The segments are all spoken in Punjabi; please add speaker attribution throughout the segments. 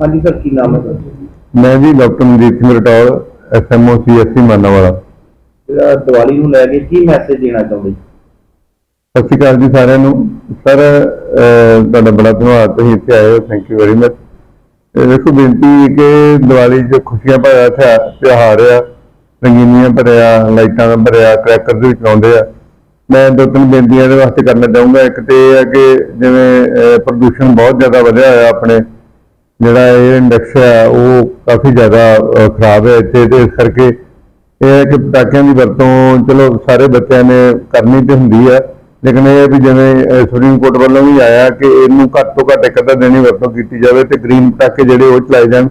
Speaker 1: ਹਾਂਜੀ ਸਰ ਕੀ ਨਾਮ ਹੈ ਤੁਹਾਡਾ
Speaker 2: ਮੈਂ ਜੀ doctor Manjit Singh Ratol SMO CSC Manawala.
Speaker 1: ਜਿਹੜਾ ਦੀਵਾਲੀ ਨੂੰ ਲੈ ਕੇ ਕੀ ਮੈਸੇਜ ਦੇਣਾ ਚਾਹੁੰਦੇ?
Speaker 2: ਸਤਿ ਸ਼੍ਰੀ ਅਕਾਲ ਜੀ ਸਾਰਿਆਂ ਨੂੰ। ਸਰ ਤੁਹਾਡਾ ਬੜਾ ਧੰਨਵਾਦ ਤੁਸੀਂ ਇੱਥੇ ਆਏ ਹੋ ਥੈਂਕ ਯੂ ਵੈਰੀ ਮਚ ਦੇਖੋ ਬੇਨਤੀ ਹੈ ਕਿ ਦੀਵਾਲੀ 'ਚ ਖੁਸ਼ੀਆਂ ਭਰਿਆ ਤਿਉਹਾ- ਤਿਉਹਾਰ ਆ ਰੰਗੀਨੀਆਂ ਭਰਿਆ ਲਾਈਟਾਂ ਦਾ ਭਰਿਆ ਕ੍ਰੈਕਰ ਵੀ ਚਲਾਉਂਦੇ ਆ। ਮੈਂ ਦੋ ਤਿੰਨ ਬੇਨਤੀਆਂ ਇਹਦੇ ਵਾਸਤੇ ਕਰਨਾ ਚਾਹੂੰਗਾ। ਇੱਕ ਤੇ ਇਹ ਹੈ ਕਿ ਜਿਵੇਂ ਪ੍ਰਦੂਸ਼ਣ ਬਹੁਤ ਜ਼ਿਆਦਾ ਵਧਿਆ ਹੋਇਆ ਆਪਣੇ ਜਿਹੜਾ ਇਹ ਇੰਡੈਕਸ ਹੈ, ਉਹ ਕਾਫੀ ਜ਼ਿਆਦਾ ਖਰਾਬ ਹੈ ਇੱਥੇ ਤੇ ਇਸ ਕਰਕੇ ਇਹ ਹੈ ਕਿ ਪਟਾਕਿਆਂ ਦੀ ਵਰਤੋਂ ਚਲੋ ਸਾਰੇ ਬੱਚਿਆਂ ਨੇ ਕਰਨੀ ਤੇ ਹੁੰਦੀ ਹੈ, ਲੇਕਿਨ ਇਹ ਵੀ ਜਿਵੇਂ ਸੁਪਰੀਮ ਕੋਰਟ ਵੱਲੋਂ ਵੀ ਆਇਆ ਕਿ ਇਹਨੂੰ ਘੱਟ ਤੋਂ ਘੱਟ ਇੱਕ ਅੱਧਾ ਦਿਨ ਹੀ ਵਰਤੋਂ ਕੀਤੀ ਜਾਵੇ ਤੇ ਗ੍ਰੀਨ ਪਟਾਕੇ ਜਿਹੜੇ ਉਹ ਚਲਾਏ ਜਾਣ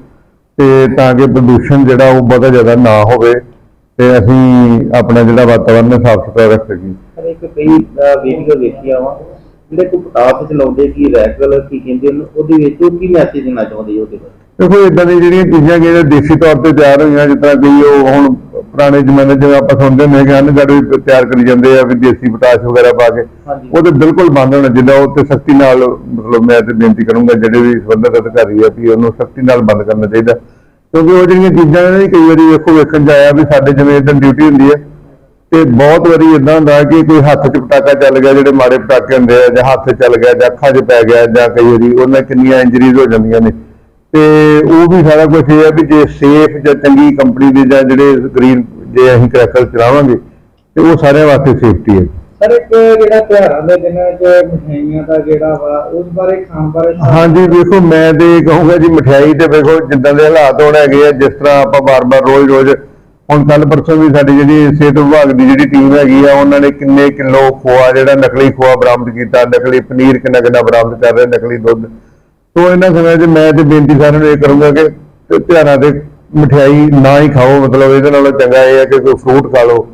Speaker 2: ਤੇ ਤਾਂ ਕਿ ਪ੍ਰਦੂਸ਼ਣ ਜਿਹੜਾ ਉਹ ਬਹੁਤਾ ਜ਼ਿਆਦਾ ਨਾ ਹੋਵੇ ਤੇ ਅਸੀਂ ਆਪਣਾ ਜਿਹੜਾ ਵਾਤਾਵਰਨ ਸਾਫ਼ ਸੁਥਰਾ ਰੱਖ ਸਕੀਏ।
Speaker 1: ਸਰ ਇੱਕ ਕਈ ਵੀਡੀਓ ਦੇਖੀਆਂ ਵਾ। ਜਿਹੜੇ ਕੋ ਪਟਾਸ ਚਲਾਉਂਦੇ ਕੀ ਰੈਕਲ ਕੀ ਕਹਿੰਦੇ ਉਹਨੂੰ ਉਹਦੇ ਵਿੱਚ ਉਹ ਕੀ ਮੈਸੇਜ ਦੇਣਾ ਚਾਹੁੰਦੇ ਉਹਦੇ ਬਾਰੇ
Speaker 2: ਦੇਖੋ ਇਦਾਂ ਦੀ ਜਿਹੜੀਆਂ ਚੀਜ਼ਾਂ ਜਿਹੜੀਆਂ ਦੇਸੀ ਤੌਰ ਤੇ ਤਿਆਰ ਹੋਈਆਂ ਜਿਸ ਤਰ੍ਹਾਂ ਕਿ ਉਹ ਹੁਣ ਪੁਰਾਣੇ ਜ਼ਮਾਨੇ ਜਿਵੇਂ ਆਪਾਂ ਸੁਣਦੇ ਹੁੰਦੇ ਕਿ ਅਨਗੜ ਵੀ ਤਿਆਰ ਕਰੀ ਜਾਂਦੇ ਆ ਵੀ ਦੇਸੀ ਪੋਟਾਸ਼ ਵਗੈਰਾ ਪਾ ਕੇ ਉਹ ਤੇ ਬਿਲਕੁਲ ਬੰਦ ਹੋਣਾ ਜਿੱਦਾਂ ਉਹ ਤੇ ਸਖਤੀ ਨਾਲ ਮਤਲਬ ਮੈਂ ਤੇ ਬੇਨਤੀ ਕਰੂੰਗਾ ਜਿਹੜੇ ਵੀ ਸੰਬੰਧਿਤ ਅਧਿਕਾਰੀ ਆ ਵੀ ਉਹਨੂੰ ਸਖਤੀ ਨਾਲ ਬੰਦ ਕਰਨਾ ਚਾਹੀਦਾ। ਕਿਉਂਕਿ ਉਹ ਜਿਹੜੀਆਂ ਚੀਜ਼ਾਂ ਨੇ ਕਈ ਵਾਰੀ ਵੇਖੋ ਵੇਖਣ ਚ ਆਇਆ ਵੀ ਸਾਡੇ ਜਿਵੇਂ ਇਦਾਂ ਡਿਊਟੀ ਹੁੰਦੀ ਹੈ ਤੇ ਬਹੁਤ ਵਾਰੀ ਇਦਾਂ ਹੁੰਦਾ ਕਿ ਕੋਈ ਹੱਥ 'ਚ ਪਟਾਕਾ ਚੱਲ ਗਿਆ ਜਿਹੜੇ ਮਾੜੇ ਪਟਾਕੇ ਹੁੰਦੇ ਆ ਜਾਂ ਹੱਥ ਚੱਲ ਗਿਆ ਜਾਂ ਅੱਖਾਂ 'ਚ ਪੈ ਗਿਆ ਜਾਂ ਕਈ ਵਾਰੀ ਉਹਨਾਂ ਕਿੰਨੀਆਂ ਇੰਜਰੀਜ਼ ਹੋ ਜਾਂਦੀਆਂ ਨੇ। ਤੇ ਉਹ ਵੀ ਸਾਰਾ ਕੁਝ ਇਹ ਹੈ ਵੀ ਜੇ ਸੇਫ ਜਾਂ ਚੰਗੀ ਕੰਪਨੀ ਦੇ ਜਾਂ ਜਿਹੜੇ ਗ੍ਰੀਨ ਜੇ ਅਸੀਂ ਕ੍ਰੈਕਰ ਚਲਾਵਾਂਗੇ ਤੇ ਉਹ ਸਾਰਿਆਂ ਵਾਸਤੇ ਸੇਫਟੀ ਹੈ।
Speaker 1: ਸਰ ਇੱਕ ਜਿਹੜਾ ਤਿਉਹਾਰਾਂ ਦੇ ਦਿਨਾਂ 'ਚ ਮਠਿਆਈਆਂ ਦਾ ਜਿਹੜਾ ਵਾ ਉਸ ਬਾਰੇ ਖਾਣ ਬਾਰੇ
Speaker 2: ਹਾਂਜੀ ਵੇਖੋ ਮੈਂ ਤੇ ਕਹੂੰਗਾ ਜੀ ਮਠਿਆਈ ਤੇ ਵੇਖੋ ਜਿੱਦਾਂ ਦੇ ਹਾਲਾਤ ਹੋਣ ਹੈਗੇ ਆ ਜਿਸ ਤਰ੍ਹਾਂ ਆਪਾਂ ਬਾਰ-ਬਾਰ ਰੋਜ਼-ਰੋਜ਼ ਹੁਣ ਕੱਲ ਪਰਸੋਂ ਵੀ ਸਾਡੀ ਜਿਹੜੀ ਸਿਹਤ ਵਿਭਾਗ ਦੀ ਜਿਹੜੀ ਟੀਮ ਹੈਗੀ ਆ, ਉਹਨਾਂ ਨੇ ਕਿੰਨੇ ਕਿਲੋ ਖੋਆ, ਜਿਹੜਾ ਨਕਲੀ ਖੋਆ ਬਰਾਮਦ ਕੀਤਾ, ਨਕਲੀ ਪਨੀਰ ਕਿੰਨਾ ਕਿੰਨਾ ਬਰਾਮਦ ਕਰ ਰਹੇ, ਨਕਲੀ ਦੁੱਧ। ਤੋਂ ਇਹਨਾਂ ਸਮੇਂ 'ਚ ਮੈਂ ਤੇ ਬੇਨਤੀ ਸਾਰਿਆਂ ਨੂੰ ਇਹ ਕਰੂੰਗਾ ਕਿ ਧਿਆਨਾਂ ਤੇ ਮਠਿਆਈ ਨਾ ਹੀ ਖਾਓ, ਮਤਲਬ ਇਹਦੇ ਨਾਲੋਂ ਚੰਗਾ ਇਹ ਹੈ ਕਿ ਕੋਈ ਫਰੂਟ ਖਾ ਲਓ,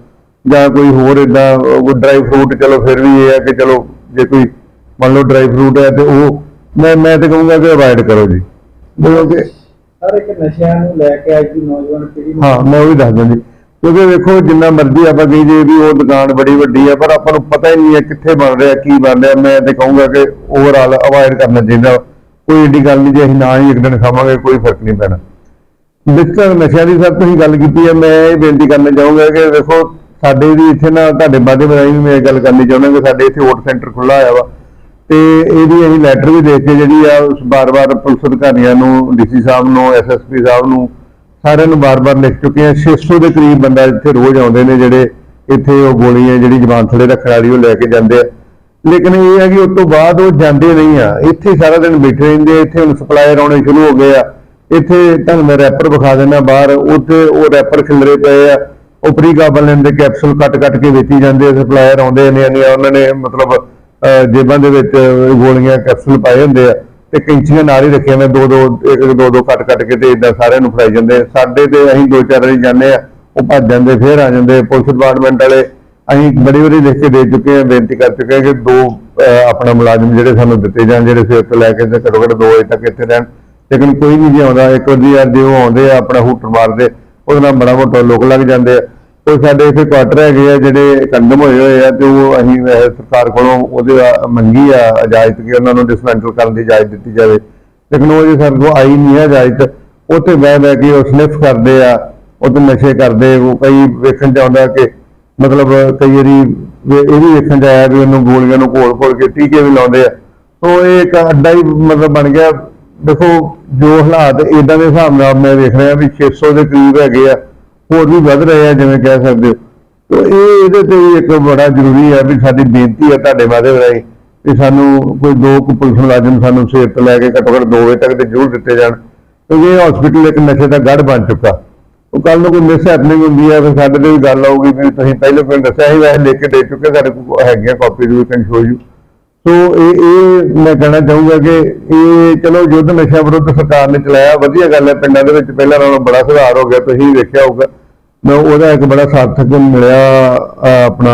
Speaker 2: ਜਾਂ ਕੋਈ ਹੋਰ ਇਦਾਂ ਕੋਈ ਡਰਾਈ ਫਰੂਟ ਚਲੋ ਫਿਰ ਵੀ ਇਹ ਹੈ ਕਿ ਚਲੋ ਜੇ ਕੋਈ ਮੰਨ ਲਓ ਡਰਾਈ ਫਰੂਟ ਹੈ ਤੇ ਉਹ, ਮੈਂ ਮੈਂ ਤੇ ਕਹੂੰਗਾ ਕਿ ਅਵਾਇਡ ਕਰੋ ਜੀ। ਕਿਉਂਕਿ
Speaker 1: ਸਰ ਇੱਕ ਨਸ਼ਿਆਂ ਨੂੰ ਲੈ ਕੇ ਅੱਜ ਦੀ ਨੌਜਵਾਨ ਪੀੜ੍ਹੀ ਨੂੰ।
Speaker 2: ਹਾਂ, ਮੈਂ ਉਹ ਵੀ ਦੱਸ ਦਿੰਦੀ ਕਿਉਂਕਿ ਵੇਖੋ, ਜਿੰਨਾ ਮਰਜ਼ੀ ਆਪਾਂ ਕਹੀ ਜੇ ਵੀ ਉਹ ਦੁਕਾਨ ਬੜੀ ਵੱਡੀ ਆ, ਪਰ ਆਪਾਂ ਨੂੰ ਪਤਾ ਹੀ ਨਹੀਂ ਹੈ ਕਿੱਥੇ ਬਣ ਰਿਹਾ, ਕੀ ਬਣ ਰਿਹਾ। ਮੈਂ ਤੇ ਕਹੂੰਗਾ ਕਿ ਓਵਰਆਲ ਅਵਾਇਡ ਕਰਨਾ ਚਾਹੀਦਾ। ਕੋਈ ਏਡੀ ਗੱਲ ਨਹੀਂ ਜੇ ਅਸੀਂ ਨਾ ਹੀ ਇੱਕ ਦਿਨ ਖਾਵਾਂਗੇ, ਕੋਈ ਫ਼ਰਕ ਨਹੀਂ ਪੈਣਾ। ਬਿਸਕਰ ਨਸ਼ਿਆਂ ਦੀ ਸਰ ਤੁਸੀਂ ਗੱਲ ਕੀਤੀ ਹੈ, ਮੈਂ ਇਹ ਬੇਨਤੀ ਕਰਨਾ ਚਾਹੂੰਗਾ ਕਿ ਵੇਖੋ, ਸਾਡੇ ਵੀ ਇੱਥੇ ਨਾ, ਤੁਹਾਡੇ ਮਾਧਿਅਮ ਰਾਹੀਂ ਵੀ ਮੈਂ ਇਹ ਗੱਲ ਕਰਨੀ ਚਾਹੁੰਦਾ ਕਿ ਸਾਡੇ ਇੱਥੇ ਵੋਟ ਸੈਂਟਰ ਖੁੱਲਾ ਹੋਇਆ ਵਾ। ਤੇ ਇਹਦੀ ਅਸੀਂ ਲੈਟਰ ਵੀ ਦੇ ਕੇ ਜਿਹੜੀ ਆ, ਉਸ ਬਾਰ-ਬਾਰ ਪੁਲਿਸ ਅਧਿਕਾਰੀਆਂ ਨੂੰ ਡੀਸੀ ਸਾਹਿਬ ਨੂੰ ਐਸਐਸਪੀ ਸਾਹਿਬ ਨੂੰ, ਸਾਰਿਆਂ ਨੂੰ ਬਾਰ-ਬਾਰ ਲਿਖ ਚੁੱਕੇ ਆ। 600 ਦੇ ਕਰੀਬ ਬੰਦਾ ਇੱਥੇ ਰੋਜ਼ ਆਉਂਦੇ ਨੇ ਜਿਹੜੇ ਇੱਥੇ ਉਹ ਗੋਲੀਆਂ, ਜਿਹੜੀ ਜ਼ਬਾਨ ਥੱਲੇ ਰੱਖਣ ਵਾਲੀ ਉਹ ਲੈ ਕੇ ਜਾਂਦੇ ਆ। ਲੇਕਿਨ ਇਹ ਹੈ ਕਿ ਉਸ ਤੋਂ ਬਾਅਦ ਉਹ ਜਾਂਦੇ ਨਹੀਂ ਆ। ਇੱਥੇ ਸਾਰਾ ਦਿਨ ਬੈਠੇ ਰਹਿੰਦੇ ਇੱਥੇ ਹੁਣ ਸਪਲਾਇਰ ਆਉਣੇ ਸ਼ੁਰੂ ਹੋ ਗਏ ਆ। ਇੱਥੇ ਤੁਹਾਨੂੰ ਮੈਂ ਰੈਪਰ ਵਿਖਾ ਦਿੰਦਾ ਬਾਹਰ। ਉੱਥੇ ਉਹ ਰੈਪਰ ਖਿਲਰੇ ਪਏ ਆ। ਉਹ ਪ੍ਰੀ ਗਾਬਲਿਨ ਦੇ ਕੈਪਸੂਲ ਕੱਟ-ਕੱਟ ਕੇ ਵੇਚੀ ਜਾਂਦੇ ਆ। ਸਪਲਾਇਰ ਆਉਂਦੇ ਨੇ ਉਹਨਾਂ ਨੇ ਮਤਲਬ ਜੇਬਾਂ ਦੇ ਵਿੱਚ ਗੋਲੀਆਂ ਕੈਪਸੂਲ ਪਾਏ ਹੁੰਦੇ ਆ ਤੇ ਕੈਂਚੀਆਂ ਨਾਲ ਹੀ ਰੱਖੀਆਂ ਨੇ ਦੋ ਦੋ ਇੱਕ ਇੱਕ ਦੋ ਦੋ ਕੱਟ-ਕੱਟ ਕੇ ਤੇ ਇਦਾਂ ਸਾਰਿਆਂ ਨੂੰ ਫੜਾਈ ਜਾਂਦੇ ਸਾਡੇ ਤੇ ਅਸੀਂ ਦੋ ਚਾਰ ਵਾਰੀ ਜਾਂਦੇ ਆ, ਉਹ ਭੱਜ ਜਾਂਦੇ, ਫੇਰ ਆ ਜਾਂਦੇ। ਪੁਲਿਸ ਡਿਪਾਰਟਮੈਂਟ ਵਾਲੇ ਅਸੀਂ ਬੜੀ ਵਾਰੀ ਲਿਖ ਕੇ ਦੇ ਚੁੱਕੇ ਹਾਂ ਬੇਨਤੀ ਕਰ ਚੁੱਕੇ ਹਾਂ ਕਿ ਦੋ ਆਪਣਾ ਮੁਲਾਜ਼ਮ ਜਿਹੜੇ ਸਾਨੂੰ ਦਿੱਤੇ ਜਾਣ, ਜਿਹੜੇ ਸਵੇਰ ਤੋਂ ਲੈ ਕੇ ਤੇ ਘੱਟੋ ਘੱਟ 2 ਵਜੇ ਤੱਕ ਇੱਥੇ ਰਹਿਣ। ਲੇਕਿਨ ਕੋਈ ਨਹੀਂ ਜੀ ਆਉਂਦਾ, ਇੱਕ ਵਾਰੀ ਯਾਰ ਜੇ ਉਹ ਆਉਂਦੇ ਆ, ਆਪਣਾ ਹੂਟਰ ਮਾਰਦੇ, ਉਹਦੇ ਨਾਲ ਬੜਾ ਮੋਟਾ ਲੋਕ ਲੱਗ ਜਾਂਦੇ ਆ। ਕੋਈ ਸਾਡੇ ਇੱਥੇ ਕੁਆਟਰ ਹੈਗੇ ਆ ਜਿਹੜੇ ਕੰਡਮ ਹੋਏ ਹੋਏ ਆ ਤੇ ਉਹ ਅਸੀਂ ਸਰਕਾਰ ਕੋਲੋਂ ਉਹਦੇ ਮੰਗੀ ਆ ਇਜਾਜ਼ਤ ਕਿ ਉਹਨਾਂ ਨੂੰ ਡਿਸਮੈਂਟਲ ਕਰਨ ਦੀ ਇਜਾਜ਼ਤ ਦਿੱਤੀ ਜਾਵੇ। ਲੇਕਿਨ ਉਹ ਜੇ ਸਾਡੇ ਕੋਲ ਆਈ ਨਹੀਂ ਹੈ ਇਜਾਜ਼ਤ ਉੱਥੇ ਬਹਿ ਬਹਿ ਕੇ ਉਹ ਸਲਿਫ ਕਰਦੇ ਆ, ਉਹ ਤੇ ਨਸ਼ੇ ਕਰਦੇ, ਉਹ ਕਈ ਵੇਖਣ ਚ ਆਉਂਦਾ ਕਿ ਮਤਲਬ ਕਈ ਵਾਰੀ ਇਹ ਵੀ ਵੇਖਣ ਚ ਆਇਆ ਵੀ ਉਹਨੂੰ ਗੋਲੀਆਂ ਨੂੰ ਘੋਲ ਘੋਲ ਕੇ ਟੀਕੇ ਵੀ ਲਾਉਂਦੇ ਆ। ਸੋ ਇਹ ਇੱਕ ਅੱਡਾ ਹੀ ਮਤਲਬ ਬਣ ਗਿਆ। ਦੇਖੋ ਜੋ ਹਾਲਾਤ ਇਦਾਂ ਦੇ ਹਿਸਾਬ ਨਾਲ ਮੈਂ ਵੇਖ ਰਿਹਾ ਵੀ 600 ਦੇ ਕਰੀਬ ਹੈਗੇ ਆ। ਹੋਰ ਵੀ ਵੱਧ ਰਹੇ ਆ, ਜਿਵੇਂ ਕਹਿ ਸਕਦੇ ਹੋ। ਤੋ ਇਹ ਇਹਦੇ ਤੇ ਵੀ ਇੱਕ ਬੜਾ ਜ਼ਰੂਰੀ ਹੈ ਵੀ ਸਾਡੀ ਬੇਨਤੀ ਆ ਤੁਹਾਡੇ ਮਾਧਿਅਮ ਰਾਹੀਂ ਵੀ ਸਾਨੂੰ ਕੋਈ ਦੋ ਕੁ ਪੁਲਿਸ ਮੁਲਾਜ਼ਮ ਸਾਨੂੰ ਸਵੇਰ ਤੋਂ ਲੈ ਕੇ ਘੱਟੋ ਘੱਟ 2 ਵਜੇ ਤੱਕ ਤੇ ਜ਼ਰੂਰ ਦਿੱਤੇ ਜਾਣ। ਕਿਉਂਕਿ ਇਹ ਹਸਪੀਟਲ ਇੱਕ ਨਸ਼ੇ ਦਾ ਗੜ ਬਣ ਚੁੱਕਾ। ਉਹ ਕੱਲ ਨੂੰ ਕੋਈ ਮਿਸ ਹੈਪਨਿੰਗ ਹੁੰਦੀ ਹੈ ਫਿਰ ਸਾਡੇ ਤੇ ਵੀ ਗੱਲ ਆਊਗੀ ਵੀ ਤੁਸੀਂ ਪਹਿਲੇ ਪਿੰਡ ਦੱਸਿਆ ਸੀ, ਵੈਸੇ ਲਿਖ ਕੇ ਦੇ ਚੁੱਕੇ ਸਾਡੇ ਕੋਲ ਹੈਗੀਆਂ ਕਾਪੀ ਵੀ ਕੈਨ ਸ਼ੋ ਯੂ ਸੋ ਇਹ ਇਹ ਮੈਂ ਕਹਿਣਾ ਚਾਹੂੰਗਾ ਕਿ ਇਹ ਚਲੋ ਯੁੱਧ ਨਸ਼ਾ ਵਿਰੁੱਧ ਸਰਕਾਰ ਨੇ ਚਲਾਇਆ, ਵਧੀਆ ਗੱਲ ਹੈ, ਪਿੰਡਾਂ ਦੇ ਵਿੱਚ ਪਹਿਲਾਂ ਨਾਲੋਂ ਬੜਾ ਸੁਧਾਰ ਹੋ ਗਿਆ, ਤੁਸੀਂ ਵੇਖਿਆ ਹੋਊਗਾ। ਮੈਂ ਉਹਦਾ ਇੱਕ ਬੜਾ ਸਾਰਥਕ ਮਿਲਿਆ ਆਪਣਾ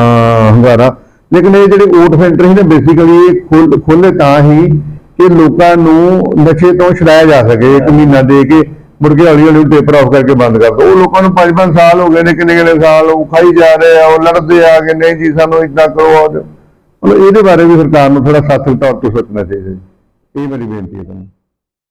Speaker 2: ਹੰਗਾਰਾ। ਲੇਕਿਨ ਇਹ ਜਿਹੜੇ ਓਟ ਸੈਂਟਰ ਸੀ ਨਾ ਬੇਸਿਕਲੀ ਖੋਲੇ ਤਾਂ ਹੀ ਕਿ ਲੋਕਾਂ ਨੂੰ ਨਸ਼ੇ ਤੋਂ ਛੁਡਾਇਆ ਜਾ ਸਕੇ, ਇੱਕ ਮਹੀਨਾ ਦੇ ਕੇ ਮੁੜ ਕੇ ਹੌਲੀ ਹੌਲੀ ਟੇਪਰ ਆਫ ਕਰਕੇ ਬੰਦ ਕਰ ਦੋ। ਉਹ ਲੋਕਾਂ ਨੂੰ 5-5 ਸਾਲ ਹੋ ਗਏ ਨੇ ਕਿੰਨੇ ਕਿੰਨੇ ਸਾਲ ਉਹ ਖਾਈ ਜਾ ਰਹੇ ਆ, ਉਹ ਲੜਦੇ ਆ ਕਿ ਨਹੀਂ ਜੀ, ਸਾਨੂੰ ਇਦਾਂ ਕਰੋ ਮਤਲਬ ਇਹਦੇ ਬਾਰੇ ਵੀ ਸਰਕਾਰ ਨੂੰ ਥੋੜਾ ਸਾਥੀ ਤੌਰ ਤੇ ਸੋਚਣਾ ਚਾਹੀਦਾ ਜੀ। ਇਹ ਮੇਰੀ ਬੇਨਤੀ ਹੈ ਤੁਹਾਨੂੰ।